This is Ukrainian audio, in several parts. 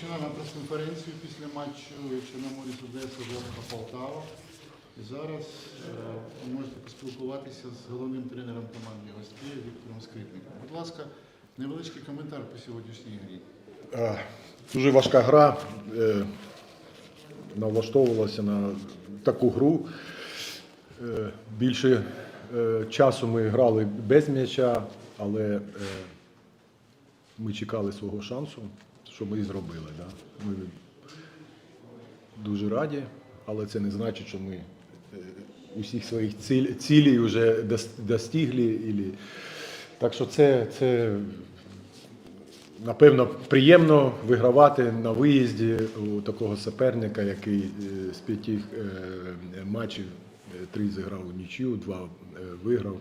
Починаємо прес-конференцію після матчу Чорноморець Одеса Жовтка Полтава. І зараз е, ви можете поспілкуватися з головним тренером команди гостей Віктором Скрипником. Будь ласка, невеличкий коментар по сьогоднішній грі. Е, Дуже важка гра. е, Налаштовувалася на таку гру. Більше часу ми грали без м'яча, але ми чекали свого шансу, що ми і зробили. Да? Ми дуже раді, але це не значить, що ми е, усіх своїх цілей вже дос- достигли. Так що це, це Напевно, приємно вигравати на виїзді у такого суперника, який е, з п'яти е, матчів три зіграв у нічию, два виграв.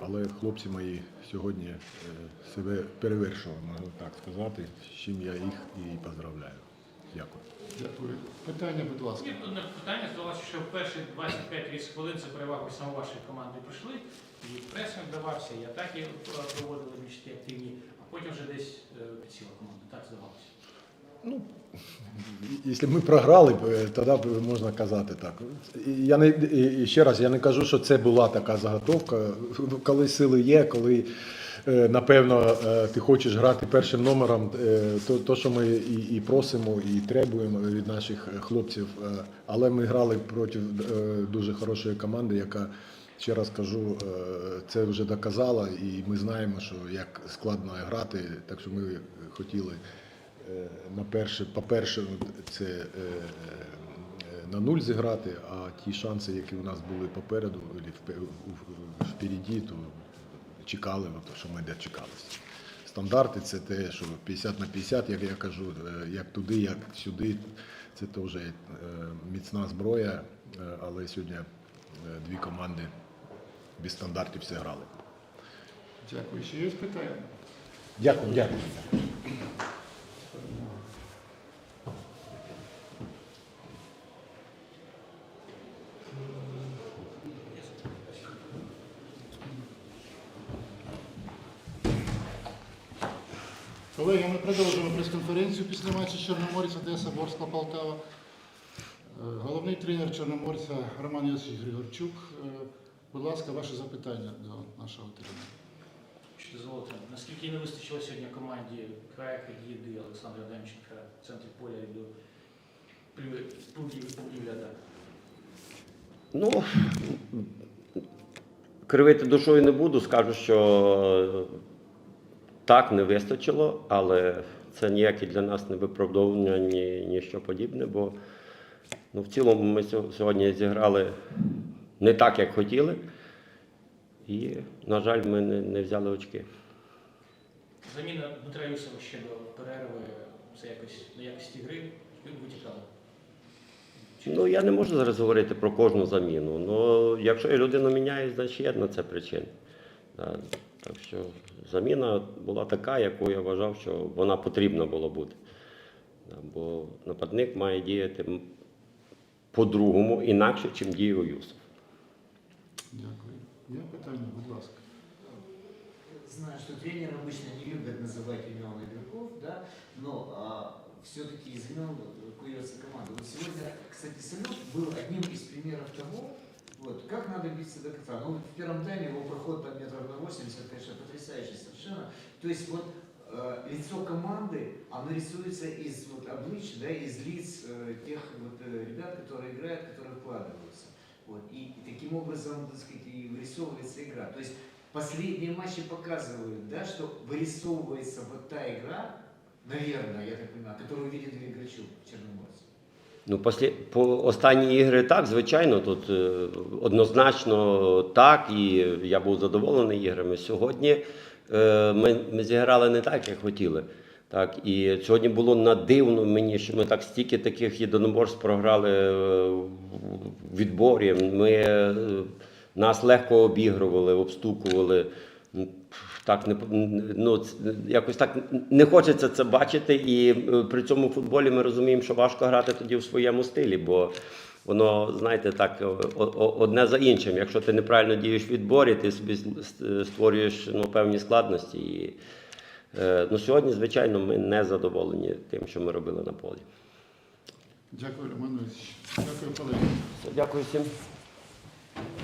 Але хлопці мої сьогодні е, себе перевершили, можна так сказати, з чим я їх і поздравляю. Дякую. Дякую. Питання, будь ласка. Є одне питання, здавалося, що в перші 25-30 хвилин це перевагу саме вашої команди пройшли, і пресинг давався, і атаки проводили більш активні, а потім вже десь е, підсіла команда. Так здавалося. Ну, якщо ми програли, е, тоді можна казати так. Я не, і- ще раз, я не кажу, що це була така заготовка. Коли сили є, коли е, напевно е, ти хочеш грати першим номером, то, то що ми і, і просимо, і требуємо від наших хлопців. Але ми грали проти дуже хорошої команди, яка. Ще раз кажу, це вже доказала, і ми знаємо, що як складно грати, так що ми хотіли на перше, по-перше, це е, е, на нуль зіграти, а ті шанси, які у нас були попереду, впереді, то чекали, от, що ми дочекалися. Стандарти це те, що 50 на 50, як я кажу, е, як туди, як сюди. Це теж е, міцна зброя, е, але сьогодні е, дві команди без стандартів все грали. Дякую. Ще є питання? Дякую, дякую. Колеги, ми продовжуємо прес-конференцію після матчу Чорноморець Одеса Ворскла Полтава. Е, Головний тренер Чорноморця Роман Йосифович Григорчук. Е, Будь ласка, ваше запитання до нашого тренера. Що дозволите, наскільки не вистачило сьогодні команді Крайка, Їди, Олександра Демченка в центрі поля і до пунктів? Ну, кривити душою не буду, скажу, що так не вистачило, але це ніяке для нас не виправдовування, ні, ні що подібне, бо ну, в цілому ми сьогодні зіграли не так, як хотіли. І, на жаль, ми не, не взяли очки. Заміна Дмитра Юсова ще до перерви, це якось на якості гри витікало. Ну, я не можу зараз говорити про кожну заміну. Ну, якщо я людину міняю, значить є на це причина. Да. Так що заміна була така, яку я вважав, що вона потрібна була бути. Да, бо нападник має діяти м- по-другому, інакше, чим діяв Юсов. Дякую. Є питання, будь ласка. Знаю, что тренеры обычно не любят называть имен игроков, да, но все-таки из имен куется команда. Вот сегодня, кстати, Салют был одним из примеров того, вот, как надо биться до конца. Ну, в первом тайме его проход там метров на 80, конечно, потрясающий совершенно. То есть вот э, лицо команды, оно рисуется из вот, облич, да, из лиц э, тех вот, э, ребят, которые играют, которые вкладываются. Вот, и, и таким образом, так сказать, и вырисовывается игра. То есть последние матчи показывают, да, что вырисовывается вот та игра, наверное, я так понимаю, которую видит Григорчук в Черноморце. Ну, послі... по останні ігри так, звичайно, тут е, однозначно так, і я був задоволений іграми. Сьогодні е, ми, ми зіграли не так, як хотіли. Так, і сьогодні було надивно мені, що ми так стільки таких єдиноборств програли е, в відборі. Ми, нас легко обігрували, обстукували. Так, не, ну, якось так не хочеться це бачити, і е, при цьому футболі ми розуміємо, що важко грати тоді в своєму стилі, бо воно, знаєте, так, о- одне за іншим. Якщо ти неправильно дієш в відборі, ти собі створюєш ну, певні складності. І Е, Ну, сьогодні, звичайно, ми не задоволені тим, що ми робили на полі. Дякую, Роман. Дякую, колеги. Дякую всім.